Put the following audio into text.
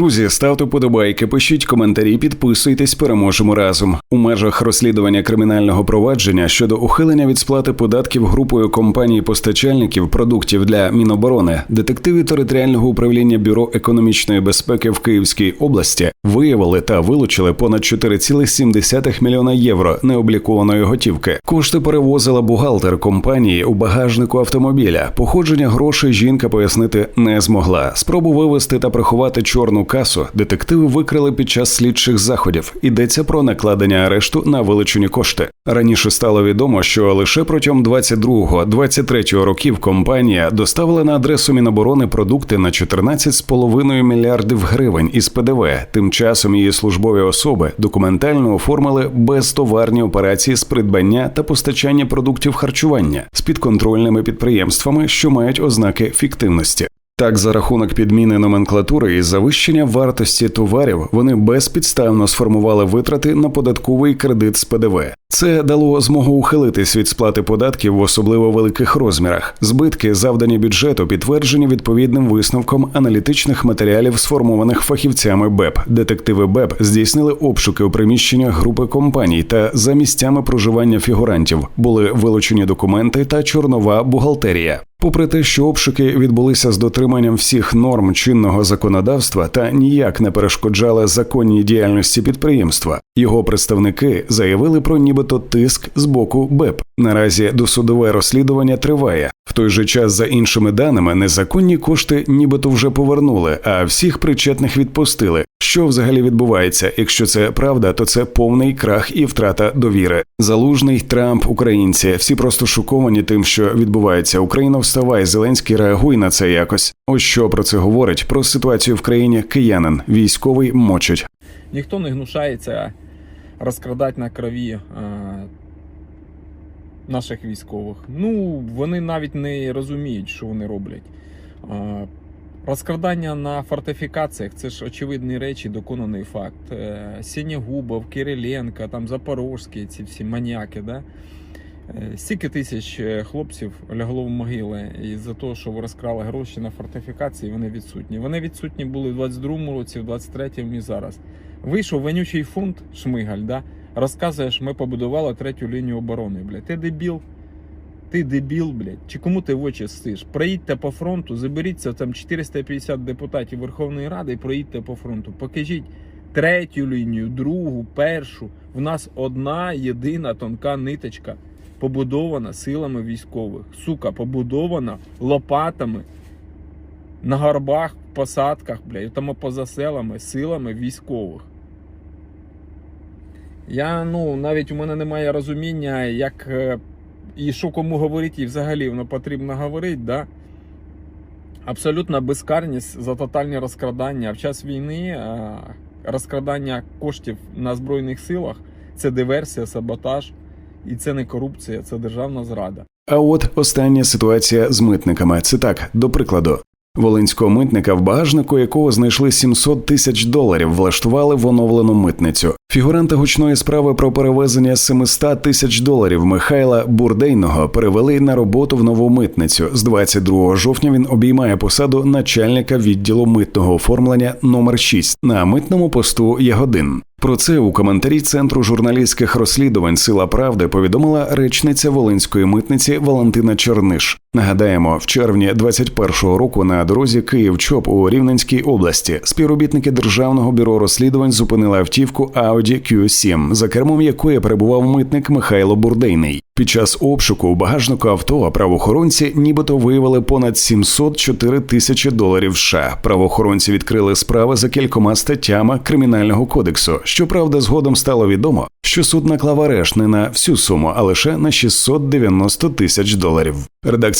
Друзі, ставте подобайки, пишіть коментарі, підписуйтесь, переможемо разом. У межах розслідування кримінального провадження щодо ухилення від сплати податків групою компаній постачальників продуктів для Міноборони, детективи територіального управління бюро економічної безпеки в Київській області виявили та вилучили понад 4,7 мільйона євро необлікованої готівки. Кошти перевозила бухгалтер компанії у багажнику автомобіля. Походження грошей жінка пояснити не змогла. Спробу вивести та приховати чорну касу детективи викрили під час слідчих заходів. Йдеться про накладення арешту на вилучені кошти. Раніше стало відомо, що лише протягом 22-23 років компанія доставила на адресу Міноборони продукти на 14,5 мільярдів гривень із ПДВ. Тим часом її службові особи документально оформили безтоварні операції з придбання та постачання продуктів харчування з підконтрольними підприємствами, що мають ознаки фіктивності. Так, за рахунок підміни номенклатури і завищення вартості товарів вони безпідставно сформували витрати на податковий кредит з ПДВ. Це дало змогу ухилитись від сплати податків в особливо великих розмірах. Збитки, завдані бюджету, підтверджені відповідним висновком аналітичних матеріалів, сформованих фахівцями БЕП. Детективи БЕП здійснили обшуки у приміщеннях групи компаній та за місцями проживання фігурантів були вилучені документи та чорнова бухгалтерія. Попри те, що обшуки відбулися з дотриманням всіх норм чинного законодавства та ніяк не перешкоджали законній діяльності підприємства, його представники заявили про нібито тиск з боку БЕП. Наразі досудове розслідування триває. В той же час, за іншими даними, незаконні кошти нібито вже повернули, а всіх причетних відпустили. Що взагалі відбувається? Якщо це правда, то це повний крах і втрата довіри. Залужний Трамп, українці, всі просто шоковані тим, що відбувається. Україна вставай, Зеленський реагуй на це якось. Ось що про це говорить про ситуацію в країні киянин. Військовий мочить. Ніхто не гнушається розкрадати на крові е, наших військових. Ну, вони навіть не розуміють, що вони роблять. Е, Розкрадання на фортифікаціях це ж очевидні речі, доконаний факт. Е, Сінєгубов, Кириленко, там Запорожські, ці всі маніяки. Да? Е, Стільки тисяч е, хлопців лягло в могили і за те, що ви розкрали гроші на фортифікації, вони відсутні. Вони відсутні були в 22-му році, в 23-му і зараз. Вийшов вонючий фунт Шмигаль, да? розказуєш, ми побудували третю лінію оборони. Блядь. Ти дебіл. Ти дебіл, блядь. Чи кому ти в очі стиш? Проїдьте по фронту, заберіться там 450 депутатів Верховної Ради і проїдьте по фронту. Покажіть третю лінію, другу, першу. В нас одна єдина тонка ниточка, побудована силами військових. Сука, побудована лопатами на горбах, посадках, блядь, там поза селами, силами військових. Я, ну, навіть у мене немає розуміння, як е, і що кому говорити, і взагалі воно потрібно говорити, да? абсолютна безкарність за тотальні розкрадання. В час війни е, розкрадання коштів на Збройних силах це диверсія, саботаж, і це не корупція, це державна зрада. А от остання ситуація з митниками. Це так, до прикладу. Волинського митника, в багажнику якого знайшли 700 тисяч доларів, влаштували в оновлену митницю. Фігуранта гучної справи про перевезення 700 тисяч доларів Михайла Бурдейного перевели на роботу в нову митницю. З 22 жовтня він обіймає посаду начальника відділу митного оформлення номер 6 на митному посту Ягодин. Про це у коментарі Центру журналістських розслідувань Сила Правди повідомила речниця Волинської митниці Валентина Черниш. Нагадаємо, в червні 21-го року на дорозі Київ-Чоп у Рівненській області співробітники державного бюро розслідувань зупинили автівку Audi Q7, за кермом якої перебував митник Михайло Бурдейний. Під час обшуку у багажнику авто правоохоронці нібито виявили понад 704 тисячі доларів. США. правоохоронці відкрили справи за кількома статтями кримінального кодексу. Щоправда, згодом стало відомо, що суд наклав арешт не на всю суму, а лише на 690 тисяч доларів. Редакція